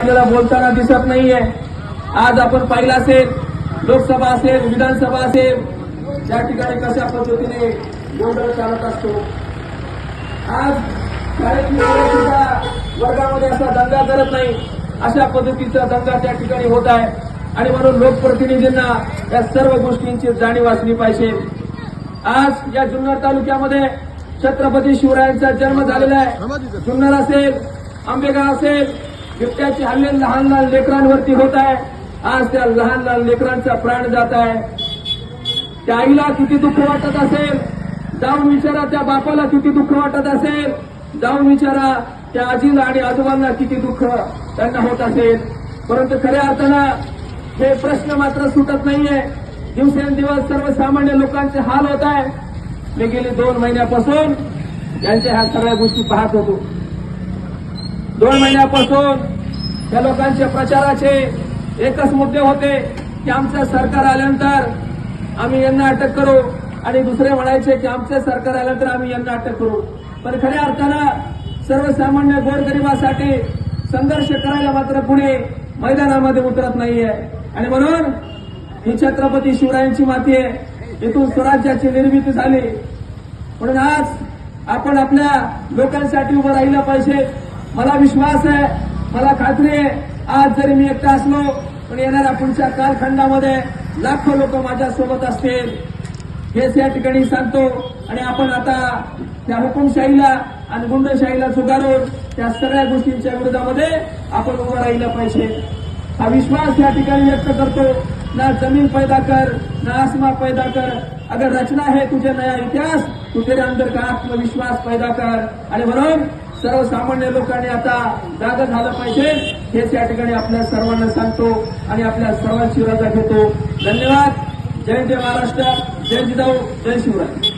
आपल्याला बोलताना दिसत नाहीये. आज आपण पाहिलं असेल लोकसभा असेल विधानसभा असेल त्या ठिकाणी कशा पद्धतीने गोंधळ चालत असतो. आज सुद्धा वर्गामध्ये असा दंगा करत नाही अशा पद्धतीचा दंगा त्या ठिकाणी होत आहे. आणि म्हणून लोकप्रतिनिधींना या सर्व गोष्टींची जाणीव असली पाहिजे. आज या जुन्नर तालुक्यामध्ये छत्रपती शिवरायांचा जन्म झालेला आहे. जुन्नर असेल आंबेगाव असेल बिबट्याचे हल्ले लहान लहान लेकरांवरती होत आहे. आज त्या लहान लहान लेकरांचा प्राण जात आहे. त्या आईला किती दुःख वाटत असेल? जाऊन विचारा त्या बापाला किती दुःख वाटत असेल? जाऊन विचारा त्या आजीला आणि आजोबांना किती दुःख त्यांना होत असेल. परंतु खऱ्या अर्थानं हे प्रश्न मात्र सुटत नाहीये. दिवसेंदिवस सर्वसामान्य लोकांचे हाल होत आहे. मी गेली दोन महिन्यापासून यांच्या ह्या सगळ्या गोष्टी पाहत होतो. दोन महिन्यापासून त्या लोकांच्या प्रचाराचे एकच मुद्दे होते की आमचं सरकार आल्यानंतर आम्ही यांना अटक करू. आणि दुसरे म्हणायचे की आमचे सरकार आल्यानंतर आम्ही यांना अटक करू. पण खऱ्या अर्थानं सर्वसामान्य गोरगरिबासाठी संघर्ष करायला मात्र कुणी मैदानामध्ये उतरत नाहीये. आणि म्हणून ही छत्रपती शिवरायांची माती आहे. इथून स्वराज्याची निर्मिती झाली. म्हणून आज आपण आपल्या लोकांसाठी उभं राहिलं पाहिजे. मला विश्वास आहे मला खात्री आहे आज जरी मी एकटा असलो पण येणाऱ्या पुढच्या कालखंडामध्ये लाखो लोक माझ्यासोबत असतील. हेच या ठिकाणी सांगतो. आणि आपण आता त्या हुकुमशाहीला आणि गुंडशाहीला सुधारून त्या सगळ्या गोष्टींच्या विरोधामध्ये आपण उभं राहिलं पाहिजे. हा विश्वास या ठिकाणी व्यक्त करतो. ना जमीन पैदा कर ना आसमा पैदा कर. अगर रचना है तुझे नया इतिहास तू तेरे अंदर का आत्मविश्वास पैदा कर. आणि म्हणून सर्वसामान्य लोकांनी आता जागा झालं पाहिजे. हेच या ठिकाणी आपल्या सर्वांना सांगतो आणि आपल्या सर्वांची रजा घेतो. धन्यवाद. जय जय महाराष्ट्र. जय जिजाऊ जय शिवराय.